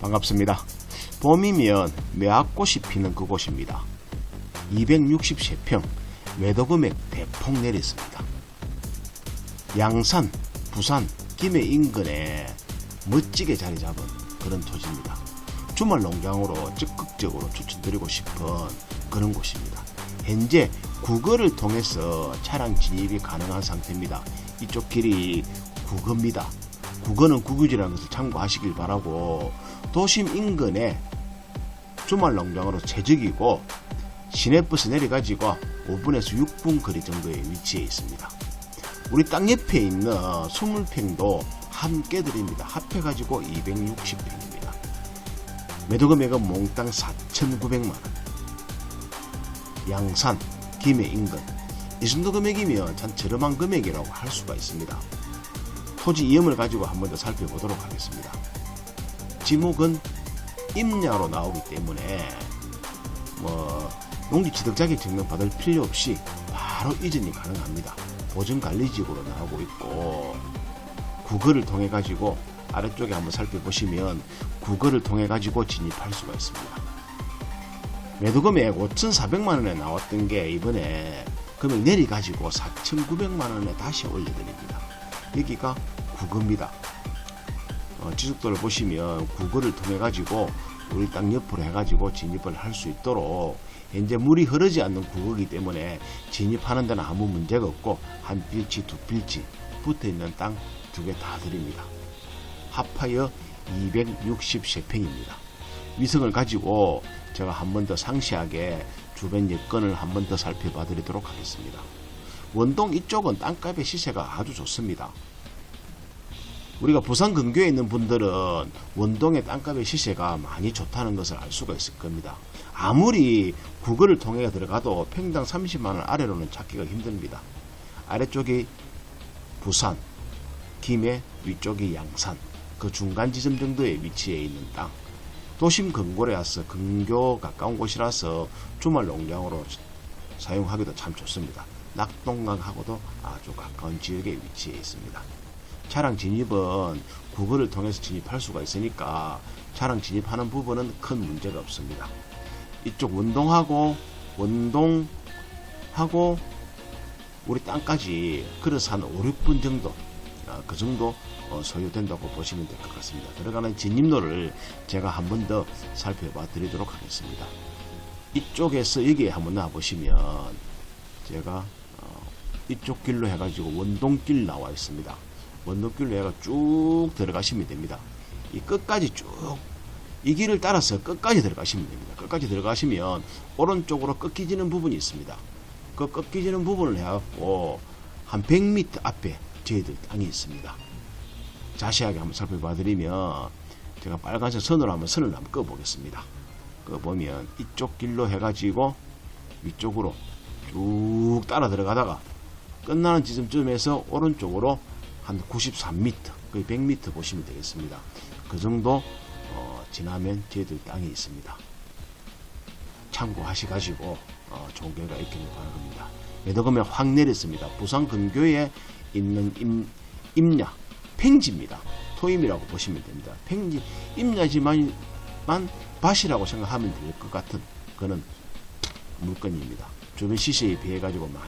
반갑습니다. 봄이면 매화꽃이 피는 그곳입니다. 263평 매도 금액 대폭 내렸습니다. 양산, 부산, 김해 인근에 멋지게 자리 잡은 그런 토지입니다. 주말 농장으로 적극적으로 추천드리고 싶은 그런 곳입니다. 현재 국어를 통해서 차량 진입이 가능한 상태입니다. 이쪽 길이 국어입니다. 국어는 국유지라는 것을 참고하시길 바라고 도심 인근에 주말 농장으로 최적이고 시내버스 내려가지고 5분에서 6분 거리 정도의 위치에 있습니다. 우리 땅 옆에 있는 20평도 함께 드립니다. 합해가지고 260평입니다. 매도 금액은 몽땅 4,900만원. 양산, 김해 인근. 이 정도 금액이면 참 저렴한 금액이라고 할 수가 있습니다. 토지 이음을 가지고 한 번 더 살펴보도록 하겠습니다. 지목은 임야로 나오기 때문에 뭐 농지취득 자격 증명 받을 필요 없이 바로 이전이 가능합니다. 보증관리직으로 나오고 있고 국어를 통해 가지고 아래쪽에 한번 살펴보시면 국어를 통해 가지고 진입할 수가 있습니다. 매도 금액 5,400만 원에 나왔던 게 이번에 금액 내리 가지고 4,900만 원에 다시 올려드립니다. 여기가 국어입니다. 어, 지속도를 보시면 국어를 통해 가지고 우리 땅 옆으로 해가지고 진입을 할 수 있도록 현재 물이 흐르지 않는 국어이기 때문에 진입하는 데는 아무 문제가 없고 한 필지 두 필지 붙어 있는 땅 두 개 다 드립니다. 합하여 263평입니다. 위성을 가지고 제가 한 번 더 상세하게 주변 여건을 한 번 더 살펴봐 드리도록 하겠습니다. 원동 이쪽은 땅값의 시세가 아주 좋습니다. 우리가 부산 근교에 있는 분들은 원동의 땅값의 시세가 많이 좋다는 것을 알 수가 있을 겁니다. 아무리 구글을 통해 들어가도 평당 30만원 아래로는 찾기가 힘듭니다. 아래쪽이 부산, 김해, 위쪽이 양산, 그 중간 지점 정도의 위치에 있는 땅. 도심 근고래라서 근교 가까운 곳이라서 주말 농장으로 사용하기도 참 좋습니다. 낙동강하고도 아주 가까운 지역에 위치해 있습니다. 차량 진입은 구글을 통해서 진입할 수가 있으니까 차량 진입하는 부분은 큰 문제가 없습니다. 이쪽 원동하고 원동하고 우리 땅까지 그래서 한 5, 6분 정도 아, 그 정도 어, 소요된다고 보시면 될 것 같습니다. 들어가는 진입로를 제가 한 번 더 살펴봐 드리도록 하겠습니다. 이쪽에서 여기에 한번 나와 보시면 제가 어, 이쪽 길로 해가지고 원동길 나와 있습니다. 원동길로 해가 쭉 들어가시면 됩니다. 이 끝까지 쭉 이 길을 따라서 끝까지 들어가시면 됩니다. 끝까지 들어가시면 오른쪽으로 꺾이지는 부분이 있습니다. 그 꺾이지는 부분을 해갖고 한 100m 앞에 저희들 땅이 있습니다. 자세하게 한번 살펴봐 드리면 제가 빨간색 선으로 한번 선을 한번 꺼 보겠습니다. 그 보면 이쪽 길로 해가지고 위쪽으로 쭉 따라 들어가다가 끝나는 지점쯤에서 오른쪽으로 한 93m, 거의 100m 보시면 되겠습니다. 그 정도 어, 지나면 저희들 땅이 있습니다. 참고하시가지고 어, 좋은 결과 있기를 바랍니다. 매도금액 확 내렸습니다. 부산 근교에 있는 임, 임야, 팽지입니다. 토임이라고 보시면 됩니다. 팽지, 임야지만 만 밭이라고 생각하면 될 것 같은 그런 물건입니다. 주변 시세에 비해 가지고